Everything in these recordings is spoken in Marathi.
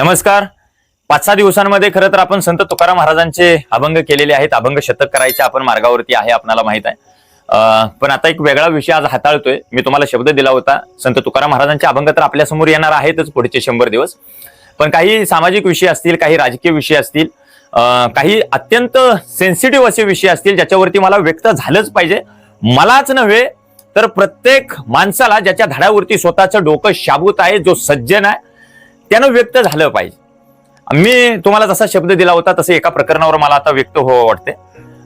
नमस्कार. पाच सहा दिवसांमध्ये खरं तर आपण संत तुकाराम महाराजांचे अभंग केलेले आहेत. अभंग शतक करायच्या आपण मार्गावरती आहे आपणाला माहीत आहे. पण आता एक वेगळा विषय आज हाताळतोय. मी तुम्हाला शब्द दिला होता. संत तुकाराम महाराजांचे अभंग तर आपल्यासमोर येणार आहेतच पुढचे शंभर दिवस. पण काही सामाजिक विषय असतील काही राजकीय विषय असतील काही अत्यंत सेन्सिटिव्ह असे विषय असतील ज्याच्यावरती मला व्यक्त झालंच पाहिजे. मलाच नव्हे तर प्रत्येक माणसाला ज्याच्या धड्यावरती स्वतःचं डोकं शाबूत आहे जो सज्जन आहे त्यानं व्यक्त झालं पाहिजे. मी तुम्हाला जसा शब्द दिला होता तसं एका प्रकरणावर मला आता व्यक्त हो वाटते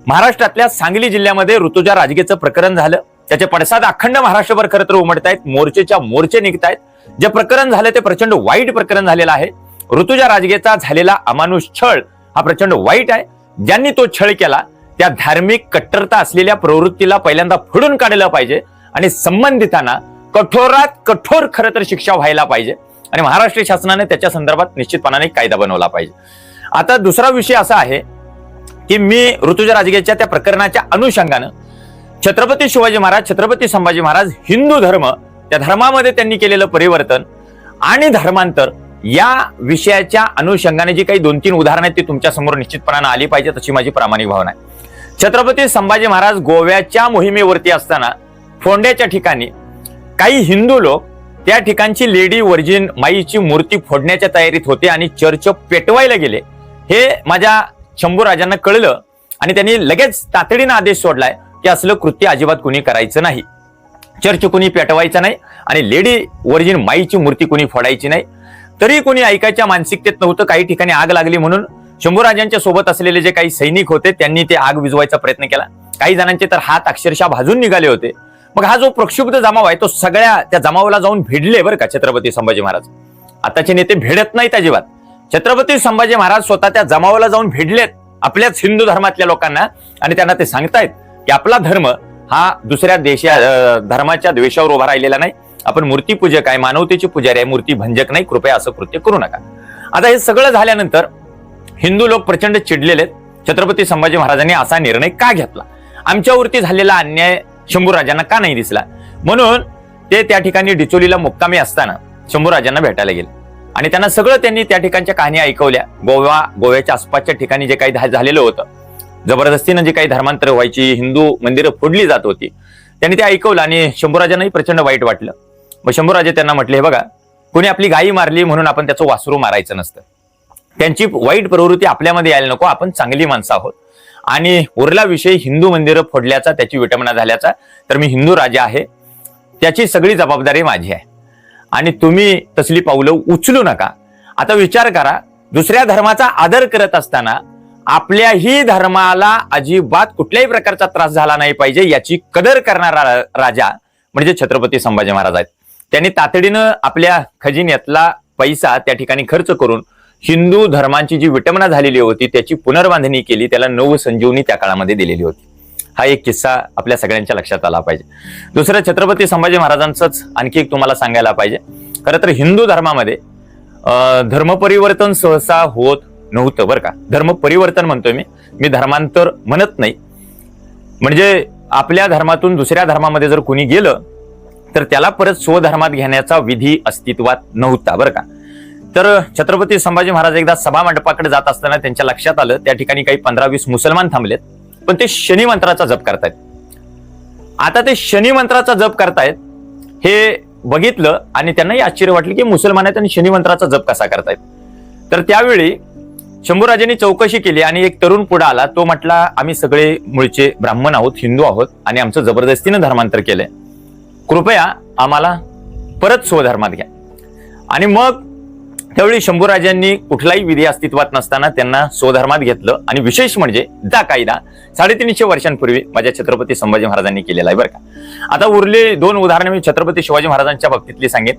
महाराष्ट्रातल्या सांगली जिल्ह्यामध्ये ऋतुजा राजगेचं प्रकरण झालं. त्याचे पडसाद अखंड महाराष्ट्रभर खरं तर उमटत आहेत मोर्चेच्या मोर्चे निघत आहेत जे प्रकरण झालं ते प्रचंड वाईट प्रकरण झालेलं आहे. ऋतुजा राजगेचा झालेला अमानुष छळ हा प्रचंड वाईट आहे. ज्यांनी तो छळ केला त्या धार्मिक कट्टरता असलेल्या प्रवृत्तीला पहिल्यांदा फोडून काढलं पाहिजे आणि संबंधितांना कठोरात कठोर खरं तर शिक्षा व्हायला पाहिजे. आणि महाराष्ट्र शासनाने त्याच्या संदर्भात निश्चितपणाने कायदा बनवला पाहिजे. आता दुसरा विषय असा आहे की मी ऋतुजा राजगेच्या त्या प्रकरणाच्या अनुषंगानं छत्रपती शिवाजी महाराज छत्रपती संभाजी महाराज हिंदू धर्म त्या धर्मामध्ये त्यांनी केलेलं परिवर्तन आणि धर्मांतर या विषयाच्या अनुषंगाने जी काही दोन तीन उदाहरणं आहेत ती तुमच्यासमोर निश्चितपणानं आली पाहिजे तशी माझी प्रामाणिक भावना आहे. छत्रपती संभाजी महाराज गोव्याच्या मोहिमेवरती असताना फोंड्याच्या ठिकाणी काही हिंदू लोक त्या ठिकाणची लेडी वर्जिन माईची मूर्ती फोडण्याच्या तयारीत होते आणि चर्च पेटवायला गेले. हे माझ्या शंभूराजांना कळलं आणि त्यांनी लगेच तातडीनं आदेश सोडलाय की असलं कृत्य अजिबात कुणी करायचं नाही. चर्च कुणी पेटवायचं नाही आणि लेडी वर्जिन माईची मूर्ती कुणी फोडायची नाही. तरी कुणी ऐकायच्या मानसिकतेत नव्हतं काही ठिकाणी आग लागली म्हणून शंभूराजांच्या सोबत असलेले जे काही सैनिक होते त्यांनी ते आग विझवायचा प्रयत्न केला. काही जणांचे तर हात अक्षरशः भाजून निघाले होते. मग हा जो प्रक्षुब्ध जमाव आहे तो सगळ्या त्या जमावाला जाऊन भिडले बरं का छत्रपती संभाजी महाराज. आताचे नेते भिडत नाहीत अजिबात. छत्रपती संभाजी महाराज स्वतः त्या जमावाला जाऊन भिडलेत आपल्याच हिंदू धर्मातल्या लोकांना आणि त्यांना ते सांगतायत की आपला धर्म हा दुसऱ्या देशा धर्माच्या द्वेषावर उभा राहिलेला नाही. आपण मूर्तीपूजक आहे मानवतेची पुजारी आहे मूर्ती भंजक नाही कृपया असं कृत्य करू नका. आता हे सगळं झाल्यानंतर हिंदू लोक प्रचंड चिडलेले आहेत. छत्रपती संभाजी महाराजांनी असा निर्णय का घेतला? आमच्यावरती झालेला अन्याय शंभूराजांना का नाही दिसला? म्हणून ते त्या ठिकाणी डिचोलीला मुक्कामी असताना शंभूराजांना भेटायला गेले. आणि त्यांना सगळं त्यांनी त्या ठिकाणच्या कहाणी ऐकवल्या. गोवा गोव्याच्या आसपासच्या ठिकाणी जे काही झालेलं होतं जबरदस्तीनं जे काही धर्मांतर व्हायची हिंदू मंदिरं फोडली जात होती त्यांनी ते ऐकवलं आणि शंभूराजांनाही प्रचंड वाईट वाटलं. मग शंभूराजे त्यांना म्हटले हे बघा कोणी आपली गायी मारली म्हणून आपण त्याचं वासरू मारायचं नसतं. त्यांची वाईट प्रवृत्ती आपल्यामध्ये यायला नको आपण चांगली माणसं आहोत. आणि उरला विषय हिंदू मंदिरं फोडल्याचा त्याची विटंबना झाल्याचा तर मी हिंदू राजा आहे. त्याची सगळी जबाबदारी माझी आहे. आणि तुम्ही तसली पावलं उचलू नका. आता विचार करा दुसऱ्या धर्माचा आदर करत असताना आपल्याही धर्माला अजिबात कुठल्याही प्रकारचा त्रास झाला नाही पाहिजे याची कदर करणारा राजा म्हणजे छत्रपती संभाजी महाराज आहेत. त्यांनी तातडीनं आपल्या खजिन्यातला पैसा त्या ठिकाणी खर्च करून हिंदू धर्मांची जी विटंबना झालेली होती त्याची पुनर्बांधणी केली त्याला नव संजीवनी त्या काळामध्ये दिलेली होती. हा एक किस्सा आपल्या सगळ्यांच्या लक्षात आला पाहिजे. दुसरं छत्रपती संभाजी महाराजांचंच आणखी एक तुम्हाला सांगायला पाहिजे. खरं तर हिंदू धर्मामध्ये धर्मपरिवर्तन सहसा होत नव्हतं बरं का. धर्मपरिवर्तन म्हणतोय मी. मी धर्मांतर म्हणत नाही. म्हणजे आपल्या धर्मातून दुसऱ्या धर्मामध्ये जर कुणी गेलं तर त्याला परत स्वधर्मात घेण्याचा विधी अस्तित्वात नव्हता बरं का. तर छत्रपती संभाजी महाराज एकदा सभा मंडपाकडे जात असताना त्यांच्या लक्षात आलं त्या ठिकाणी काही पंधरा वीस मुसलमान थांबलेत पण ते शनी मंत्राचा जप करतायत. आता ते शनी मंत्राचा जप करतायत हे बघितलं आणि त्यांनाही आश्चर्य वाटलं की मुसलमान आहेत आणि शनी मंत्राचा जप कसा करतायत. तर त्यावेळी शंभूराजांनी चौकशी केली आणि एक तरुण पुढे आला तो म्हटला आम्ही सगळे मूळचे ब्राह्मण आहोत हिंदू आहोत आणि आमचं जबरदस्तीनं धर्मांतर केलंय. कृपया आम्हाला परत स्वधर्मात घ्या. आणि मग त्यावेळी शंभूराजांनी कुठलाही विधी अस्तित्वात नसताना त्यांना स्वधर्मात घेतलं. आणि विशेष म्हणजे जा कायदा साडेतीनशे वर्षांपूर्वी माझ्या छत्रपती संभाजी महाराजांनी केलेला आहे बरं का. आता उरले दोन उदाहरणं मी छत्रपती शिवाजी महाराजांच्या बाबतीतली सांगेन.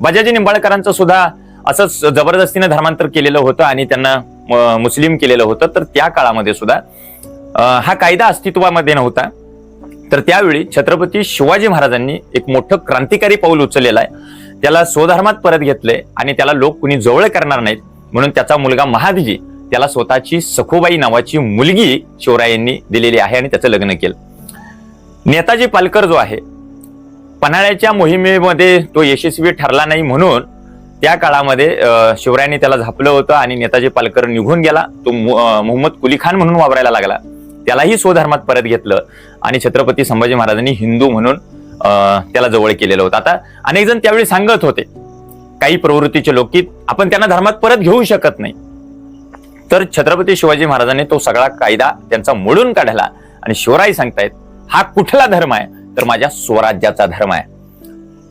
बजाजी निंबाळकरांचं सुद्धा असंच जबरदस्तीनं धर्मांतर केलेलं होतं आणि त्यांना मुस्लिम केलेलं होतं. तर त्या काळामध्ये सुद्धा हा कायदा अस्तित्वामध्ये नव्हता. तर त्यावेळी छत्रपती शिवाजी महाराजांनी एक मोठं क्रांतिकारी पाऊल उचललेलं आहे. त्याला स्वधर्मात परत घेतलंय आणि त्याला लोक कुणी जवळ करणार नाहीत म्हणून त्याचा मुलगा महादजी त्याला स्वतःची सखोबाई नावाची मुलगी शिवरायांनी दिलेली आहे आणि त्याचं लग्न केलं. नेताजी पालकर जो आहे पन्हाळ्याच्या मोहिमेमध्ये तो यशस्वी ठरला नाही म्हणून त्या काळामध्ये शिवरायांनी त्याला झापलं होतं आणि नेताजी पालकर निघून गेला. तो मु- मोहम्मद कुली खान म्हणून वापरायला लागला. त्यालाही स्वधर्मात परत घेतलं आणि छत्रपती संभाजी महाराजांनी हिंदू म्हणून त्याला जवळ केलेलं होतं. आता अनेक जण त्यावेळी सांगत होते. काही प्रवृत्तीचे लोक की आपण त्यांना धर्मात परत घेऊ शकत नाही. तर छत्रपती शिवाजी महाराजांनी तो सगळा कायदा त्यांचा मोडून काढला आणि शिवराय सांगतायत हा कुठला धर्म आहे? तर माझ्या स्वराज्याचा धर्म आहे.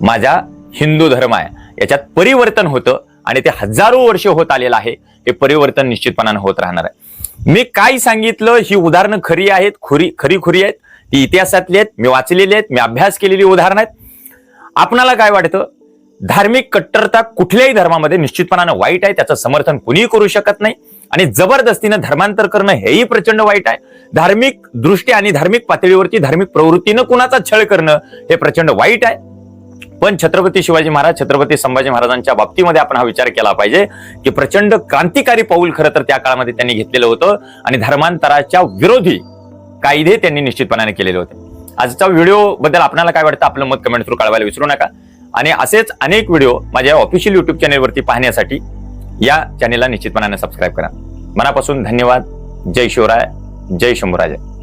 माझा हिंदू धर्म आहे. याच्यात परिवर्तन होतं आणि ते हजारो वर्ष होत आलेलं आहे. हे परिवर्तन निश्चितपणानं होत राहणार आहे. मी काय सांगितलं? ही उदाहरणं खरी आहेत खुरी खरी खुरी आहेत. ती इतिहासातली आहेत मी वाचलेली आहेत मी अभ्यास केलेली उदाहरणं आहेत. आपणाला काय वाटतं? धार्मिक कट्टरता कुठल्याही धर्मामध्ये निश्चितपणानं वाईट आहे त्याचं समर्थन कुणीही करू शकत नाही. आणि जबरदस्तीनं धर्मांतर करणं हेही प्रचंड वाईट आहे. धार्मिक दृष्टी आणि धार्मिक पातळीवरती धार्मिक प्रवृत्तीनं कुणाचा छळ करणं हे प्रचंड वाईट आहे. पण छत्रपती शिवाजी महाराज छत्रपती संभाजी महाराजांच्या बाबतीमध्ये आपण हा विचार केला पाहिजे की प्रचंड क्रांतिकारी पाऊल खरं तर त्या काळामध्ये त्यांनी घेतलेलं होतं. आणि धर्मांतराच्या विरोधी कायदे त्यांनी निश्चितपणाने केलेले होते. आजचा व्हिडिओ बद्दल आपल्याला काय वाटतं? आपलं मत कमेंट थ्रू कळवायला विसरू नका. आणि असेच अनेक व्हिडिओ माझ्या ऑफिशियल युट्यूब चॅनेलवरती पाहण्यासाठी या चॅनेलला निश्चितपणाने सबस्क्राईब करा. मनापासून धन्यवाद. जय शिवराय. जय शंभूराजा.